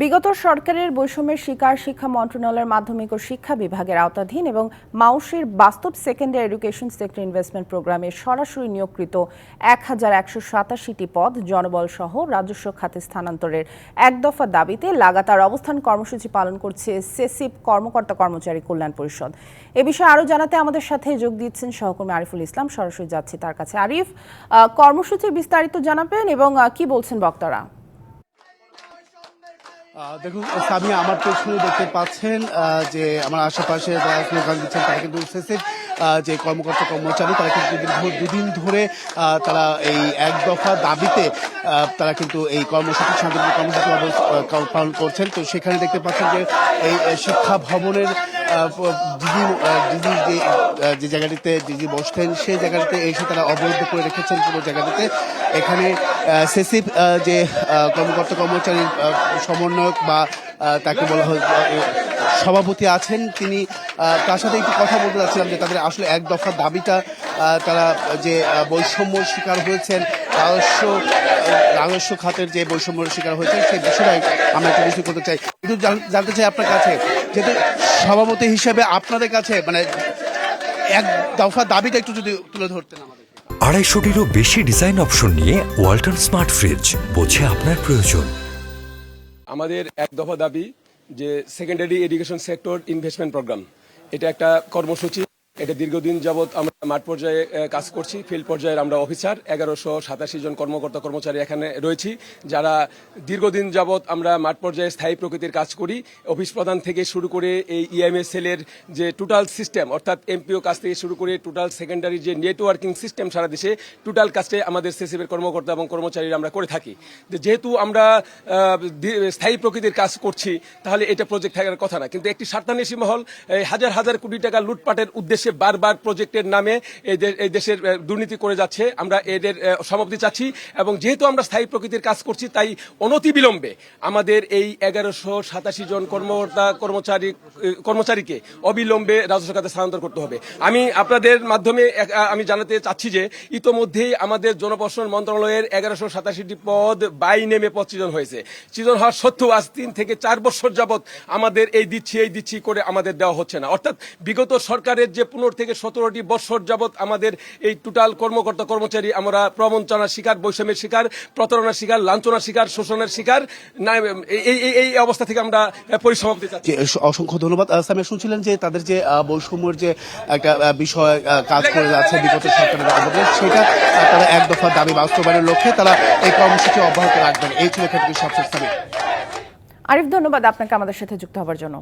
বিগত সরকারের বৈষম্যের শিকার শিক্ষা মন্ত্রণালয়ের মাধ্যমিক ও শিক্ষা বিভাগের আওতাধীন এবং মাউসির বাস্তব সেকেন্ডারি এডুকেশন সেক্টর ইনভেস্টমেন্ট প্রোগ্রামে সরাসরি নিয়োগকৃত এক হাজার একশো সাতাশিটি পদ জনবল সহ রাজস্ব খাতে স্থানান্তরের এক দফা দাবিতে লাগাতার অবস্থান কর্মসূচি পালন করছে সেসিপ কর্মকর্তা কর্মচারী কল্যাণ পরিষদ। এ বিষয়ে আরও জানাতে আমাদের সাথে যোগ দিচ্ছেন সহকর্মী আরিফুল ইসলাম। সরাসরি যাচ্ছি তার কাছে। আরিফ কর্মসূচির বিস্তারিত জানাবেন এবং কি বলছেন বক্তারা? দেখুন স্বামী আমার পেছনে দেখতে পাচ্ছেন যে আমার আশেপাশে যারা স্লোগান দিচ্ছেন তারা কিন্তু যে কর্মকর্তা কর্মচারী, তারা কিন্তু দুদিন ধরে তারা এই এক দফা দাবিতে তারা কিন্তু এই কর্মসূচি শান্তিপূর্ণ কর্মসূচি পালন করছেন। তো সেখানে দেখতে পাচ্ছেন যে এই শিক্ষা ভবনের ডিজি ডিজি যে যে জায়গাটিতে ডিজি বসতেন, সেই জায়গাটিতে এসে তারা অবরুদ্ধ করে রেখেছেন পুরো জায়গাটিতে। এখানে সেসিভ যে কর্মকর্তা কর্মচারীর সমন্বয়ক বা তাকে বলা হয় সভাপতি আছেন। তিনি তার সাথে একটু কথা বলতে যাচ্ছিলাম যে তাদের আসলে এক দফা দাবিটা তারা যে আহ, বৈষম্যর শিকার হয়েছেন রাজস্ব রাজস্ব খাতের যে বৈষম্যের শিকার হয়েছেন সেই বিষয়টাই আমরা একটু কিছু করতে চাই। কিন্তু জানতে চাই আপনার কাছে যেহেতু সভাপতি হিসেবে আপনাদের কাছে মানে এক দফা দাবিটা একটু যদি তুলে ধরতেন আমাদের। আড়াইশোটিরও বেশি ডিজাইন অপশন নিয়ে ওয়ালটন স্মার্ট ফ্রিজ বোঝে আপনার প্রয়োজন। আমাদের এক দফা দাবি যে secondary education sector investment program এটা একটা কর্মসূচি এটা দীর্ঘদিন যাবৎ আমরা মাঠ পর্যায়ে কাজ করছি। ফিল্ড পর্যায়ের আমরা অফিসার। এগারোশো সাতাশি জন কর্মকর্তা কর্মচারী এখানে রয়েছি, যারা দীর্ঘদিন যাবৎ আমরা মাঠ পর্যায়ে স্থায়ী প্রকৃতির কাজ করি। অফিস প্রধান থেকে শুরু করে এই ইএমএস সেলের যে টোটাল সিস্টেম অর্থাৎ এমপিও কাজ থেকে শুরু করে টোটাল সেকেন্ডারি যে নেটওয়ার্কিং সিস্টেম সারা দেশে টোটাল কাজটাই আমাদের সেসিবের কর্মকর্তা এবং কর্মচারীরা আমরা করে থাকি। যেহেতু আমরা স্থায়ী প্রকৃতির কাজ করছি, তাহলে এটা প্রজেক্ট থাকার কথা না। কিন্তু একটি স্বার্থান্বেষী মহল হাজার হাজার কোটি টাকা লুটপাটের উদ্দেশ্যে বারবার প্রজেক্টের নামে এই দেশের দুর্নীতি করে যাচ্ছে। আমরা এদের সমাপ্তি চাচ্ছি এবং যেহেতু আমরা স্থায়ী প্রকৃতির কাজ করছি, তাই অনতি বিলম্বে আমাদের এই এগারোশো সাতাশি জন কর্মকর্তা, কর্মচারী কর্মচারীকে অবিলম্বে রাজস্ব খাতে স্থানান্তর করতে হবে। আমি আপনাদের মাধ্যমে আমি জানাতে চাচ্ছি যে ইতোমধ্যেই আমাদের জনপ্রশাসন মন্ত্রণালয়ের এগারোশো সাতাশিটি পদ বাই নেমে পদ সৃজন হয়েছে। সৃজন হওয়ার সত্ত্বেও আজ তিন থেকে চার বছর যাবৎ আমাদের এই দিচ্ছি এই দিচ্ছি করে আমাদের দেওয়া হচ্ছে না। অর্থাৎ বিগত সরকারের যে পনেরো থেকে সতেরোটি বছর যাবৎ আমাদের এই টোটাল কর্মকর্তা কর্মচারী আমরা প্রবঞ্চনার শিকার বৈষম্যের শিকার প্রতারণার শিকার লাঞ্ছনার শিকার শোষণের শিকার এই এই- এই অবস্থা থেকে আমরা পরিসমাপ্তি চাচ্ছি। অসংখ্য ধন্যবাদ। সামিয়া শুনছিলেন যে তাদের যে আহ, বৈষম্যের যে একটা বিষয় আহ, কাজ করে যাচ্ছে বিগত সরকারের আমলে সেটা তারা এক দফা দাবি বাস্তবায়নের লক্ষ্যে তারা এই কর্মসূচি অব্যাহত রাখবেন। এই ছিল ক্ষেত্রে সামিয়া আরিফ ধন্যবাদ আপনাকে আমাদের সাথে যুক্ত হওয়ার জন্য।